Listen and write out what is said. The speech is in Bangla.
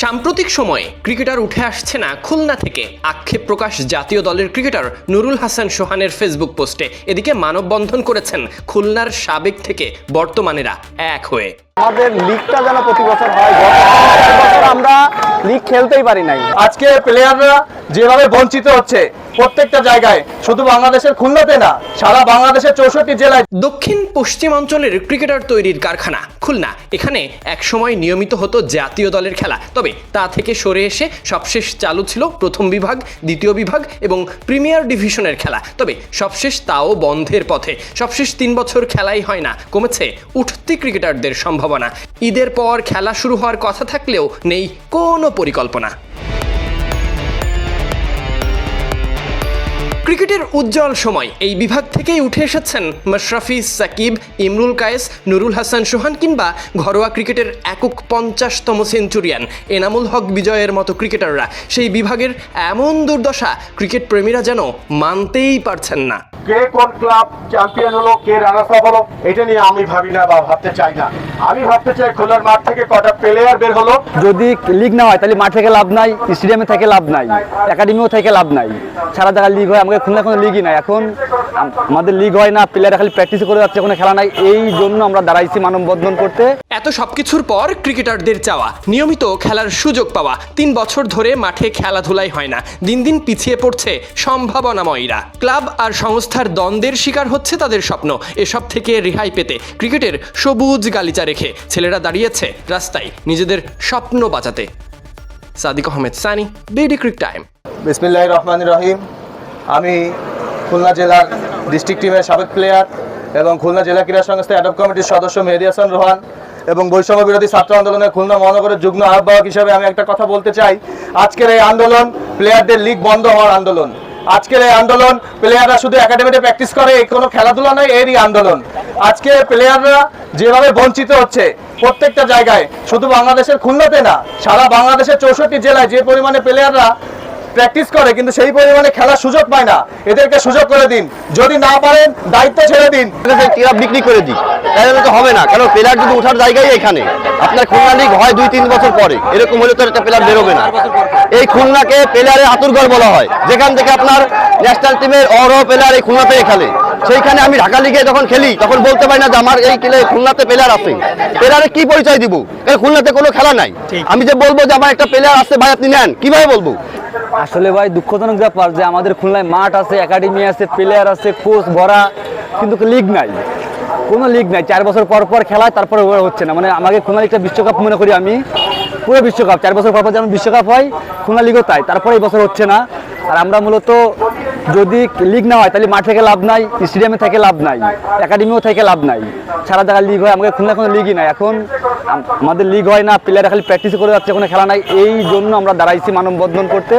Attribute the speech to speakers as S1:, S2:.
S1: সাম্প্রতিক সময়ে ক্রিকেটার উঠে আসছে না খুলনা থেকে। আক্ষেপ প্রকাশ জাতীয় দলের ক্রিকেটার নুরুল হাসান সোহানের ফেসবুক পোস্টে। এদিকে মানববন্ধন করেছেন খুলনার সাবেক থেকে বর্তমানেরা এক হয়ে।
S2: আমাদের লিগটা যেন প্রতি বছর হয় আমরা লিগ খেলতেই পারি নাই।
S3: আজকে প্লেয়াররা যেভাবে বঞ্চিত হচ্ছে প্রত্যেকটা জায়গায়। শুধু বাংলাদেশের খুলনাতে না, সারা বাংলাদেশের চৌষট্টি জেলায়।
S1: দক্ষিণ পশ্চিমাঞ্চলের ক্রিকেটার তৈরির কারখানা, খুলনা। এখানে একসময় নিয়মিত হতো জাতীয় দলের খেলা, তবে তা থেকে সরে এসে সবশেষ চালু ছিল প্রথম বিভাগ, দ্বিতীয় বিভাগ এবং প্রিমিয়ার ডিভিশনের খেলা। তবে সবশেষ তাও বন্ধের পথে। সবশেষ তিন বছর খেলাই হয় না, কমেছে উঠতি ক্রিকেটারদের সম্ভাবনা। ঈদের পর খেলা শুরু হওয়ার কথা থাকলেও নেই কোনো পরিকল্পনা। ক্রিকেটের উজ্জ্বল সময়। এই বিভাগ থেকেই উঠে এসেছেন মাশরাফি সাকিব ইমরুল কায়েস নুরুল হাসান সোহান কিংবা ঘরোয়া ক্রিকেটের একক পঞ্চাশতম সেঞ্চুরিয়ান এনামুল হক বিজয়ের মতো ক্রিকেটাররা। সেই বিভাগের এমন দুর্দশা ক্রিকেট প্রেমীরা যেন মানতেই পারছেন না।
S3: কে কোন ক্লাব চ্যাম্পিয়ন হলো কে রানার্স আপ হলো এটা নিয়ে আমি ভাবি না বা ভাবতে চাই না। আমি ভাবতে চাই খোলার মাঠ থেকে কটা প্লেয়ার বের হলো।
S2: যদি লিগ না হয় তাহলে মাঠ থেকে লাভ নাই স্টেডিয়ামে থেকে লাভ নাই একাডেমিও থেকে লাভ নাই। সারা জায়গায় লিগ হয় আমাদের খুলনা কোনো লিগই নাই। এখন আমাদের লিগ হয় না প্লেয়াররা খালি প্র্যাকটিস করে যাচ্ছে কোনো খেলা নাই। এই জন্য আমরা দাঁড়াইছি মানববন্ধন করতে।
S1: এত সবকিছুর পর ক্রিকেটারদের চাওয়া নিয়মিত খেলার সুযোগ পাওয়া। তিন বছর ধরে মাঠে খেলাধুলাই হয় না। দিন দিন পিছিয়ে পড়ছে সম্ভাবনাময়ীরা। ক্লাব আর সংস্থার দ্বন্দ্বের শিকার হচ্ছে তাদের স্বপ্ন। এসব থেকে রেহাই পেতে ক্রিকেটের সবুজ গালিচা রেখে ছেলেরা দাঁড়িয়েছে রাস্তায় নিজেদের স্বপ্ন বাঁচাতে। Sadiq Ahmed Sunny BD cric time
S3: বিসমিল্লাহ রহমান রহিম। আমি খুলনা জেলার ডিস্ট্রিক্ট টিমের সাবেক প্লেয়ার এবং খুলনা জেলা ক্রীড়া সংস্থা অ্যাডপ কমিটির সদস্য মেহেদি হাসান রোহান এবং বৈষম্য বিরোধী ছাত্র আন্দোলনের খুলনা মহানগরের যুগ্ম আহ্বায়ক হিসেবে আমি একটা কথা বলতে চাই। আজকের এই আন্দোলন প্লেয়ারদের লিগ বন্ধ হওয়ার আন্দোলন। আজকের এই আন্দোলন প্লেয়াররা শুধু একাডেমিতে প্র্যাকটিস করে, এই কোনো খেলাধুলা নয়, এরই আন্দোলন। আজকে প্লেয়াররা যেভাবে বঞ্চিত হচ্ছে, প্রত্যেকটা জায়গায়, শুধু বাংলাদেশের খুলনাতে না, সারা বাংলাদেশের চৌষট্টি জেলায় যে পরিমাণে প্লেয়াররা প্র্যাকটিস করে কিন্তু সেই পরিমাণে খেলার সুযোগ পায় না। এদেরকে সুযোগ করে দিন। যদি না পারেন দায়িত্ব ছেড়ে দিন।
S4: ক্লাব বিক্রি করে দিই। তাহলে তো হবে না। কারণ প্লেয়ার যদি ওঠার জায়গায় এখানে আপনার খুলনা লিগ হয় দুই তিন বছর পরে। এরকম হলে তো একটা প্লেয়ার বেরোবে না। এই খুলনাকে প্লেয়ারের আতুরঘর বলা হয়। যেখান থেকে আপনার ন্যাশনাল টিমের অরহ প্লেয়ার এই খুলনাতে খেলে। সেইখানে আমি ঢাকা লিগে যখন খেলি তখন বলতে পারি না যে আমার এই খেলে খুলনাতে প্লেয়ার আছে। প্লেয়ারে কি পরিচয় দিব? খুলনাতে কোনো খেলা নাই। আমি যে বলব যে আমার একটা প্লেয়ার আছে ভাই আপনি নেন। কীভাবে বলব?
S2: আসলে ভাই দুঃখজনক ব্যাপার যে আমাদের খুলনায় মাঠ আছে, একাডেমি আছে প্লেয়ার আছে কোচ ভরা কিন্তু লিগ নাই। কোনো লিগ নাই। চার বছর পর পর খেলায় তারপরে হচ্ছে না। মানে আমাকে খুলনা লিগটা বিশ্বকাপ মনে করি আমি। পুরো বিশ্বকাপ। চার বছর পর পর যেমন বিশ্বকাপ হয়, খুলনা লিগও তাই। তারপরে এই বছর হচ্ছে না। আর আমরা মূলত যদি লিগ না হয়, তাহলে মাঠ থেকে লাভ নাই স্টেডিয়ামে থেকে লাভ নাই একাডেমিও থেকে লাভ নাই। সারা জায়গায় লিগ হয়। আমাদের খুলনা কোনো লিগই নাই। এখন আমাদের লিগ হয় না। প্লেয়াররা খালি প্র্যাকটিস করে যাচ্ছে, কোনো খেলা নাই। এই জন্য আমরা দাঁড়াইছি মানববন্ধন করতে।